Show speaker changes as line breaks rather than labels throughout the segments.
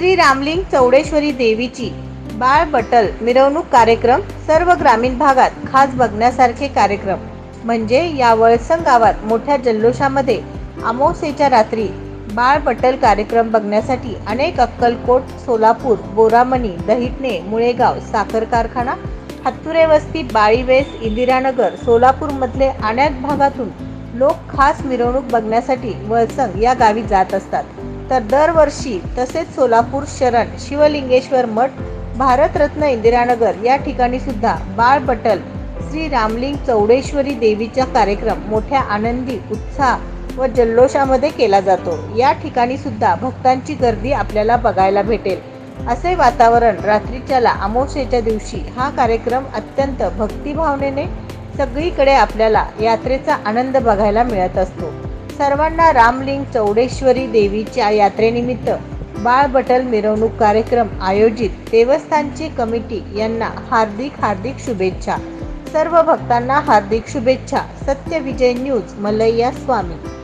श्री रामलिंग चौडेश्वरी देवीची बाळ बटल मिरवणूक कार्यक्रम सर्व ग्रामीण भागात खास बघण्यासारखे कार्यक्रम. म्हणजे या वळसंग गावात मोठ्या जल्लोषामध्ये अमावस्येच्या रात्री बाळ बटल कार्यक्रम बघण्यासाठी अनेक अक्कलकोट सोलापूर बोरामणी दहिटणे मुळेगाव साखर कारखाना हत्तुरे वस्ती बाळीवेस इंदिरानगर सोलापूरमधले अनेक भागातून लोक खास मिरवणूक बघण्यासाठी वळसंग या गावी जात असतात. तर दरवर्षी तसेच सोलापूर शरण शिवलिंगेश्वर मठ भारतरत्न इंदिरानगर या ठिकाणी सुद्धा बाळ बटल श्री रामलिंग चौडेश्वरी देवीचा कार्यक्रम मोठ्या आनंदी उत्साह व जल्लोषामध्ये केला जातो. या ठिकाणी सुद्धा भक्तांची गर्दी आपल्याला बघायला भेटेल. असे वातावरण रात्रीच्याला अमावस्येच्या दिवशी हा कार्यक्रम अत्यंत भक्तिभावनेने सगळीकडे आपल्याला यात्रेचा आनंद बघायला मिळत असतो. सर्वांना रामलिंग चौडेश्वरी देवीच्या यात्रेनिमित्त बाळ बटल मिरवणूक कार्यक्रम आयोजित देवस्थानची कमिटी यांना हार्दिक हार्दिक शुभेच्छा. सर्व भक्तांना हार्दिक शुभेच्छा. Satyavijay news Malayya Swami.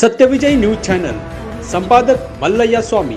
Satyavijay news channel संपादक मल्लय्या स्वामी।